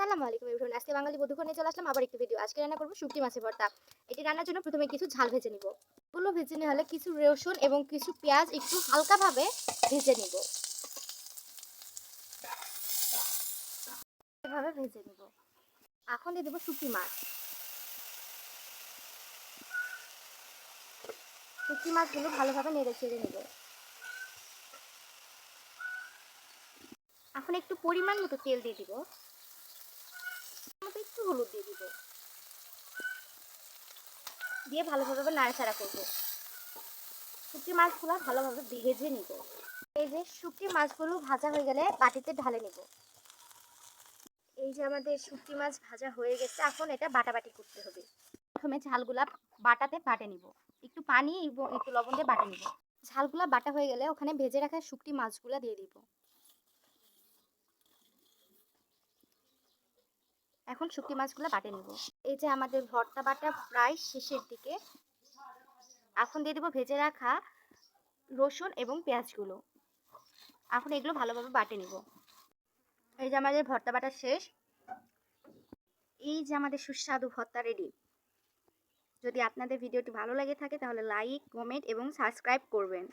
আসসালামু আলাইকুম এভরিওয়ান আজকে বাঙালি বধূকে নিয়ে চলে আসলাম আবার একটি ভিডিও আজকে রান্না করব শুটকি মাছের ভর্তা। এটি রান্নার জন্য প্রথমে কিছু ঝাল ভেজে নিব। এগুলো ভেজে নেওয়া হলে কিছু রসুন এবং কিছু পেঁয়াজ একটু হালকাভাবে ভেজে নিব। এভাবে ভেজে নিব। এখন দিয়ে দেবো শুটকি মাছ। শুটকি মাছগুলো ভালোভাবে নেড়ে চেড়ে নেব। এখন একটু পরিমাণ মতো তেল দিয়ে দিব। একটু হলুদ দিয়ে দিব। দিয়ে ভালোভাবে নাড়াচাড়া করব। শুকটি মাছগুলো ভালোভাবে ভেজে নিব। এই যে শুকটি মাছগুলো ভাজা হয়ে গেলে বাটিতে ঢালে নিব। এই যে আমাদের শুকটি মাছ ভাজা হয়ে গেছে, এখন এটা বাটাবাটি করতে হবে। প্রথমে ঝালগুলা বাটাতে বাটে নিব। একটু পানি এবং একটু লবণ দিয়ে বাটে নিব। ঝালগুলা বাটা হয়ে গেলে ওখানে ভেজে রাখা শুকটি মাছগুলা দিয়ে দিব। এখন শুকটি মাছগুলো বাটে নিব। এই যে আমাদের ভর্তা বাটা প্রায় শেষের দিকে। এখন দিয়ে দেবো ভেজে রাখা রসুন এবং পেঁয়াজগুলো। এখন এগুলো ভালোভাবে বাটে নিব। এই যে আমাদের ভর্তা বাটা শেষ। এই যে আমাদের সুস্বাদু ভর্তা রেডি যদি আপনাদের ভিডিওটি ভালো লাগে থাকে তাহলে লাইক কমেন্ট এবং সাবস্ক্রাইব করবেন।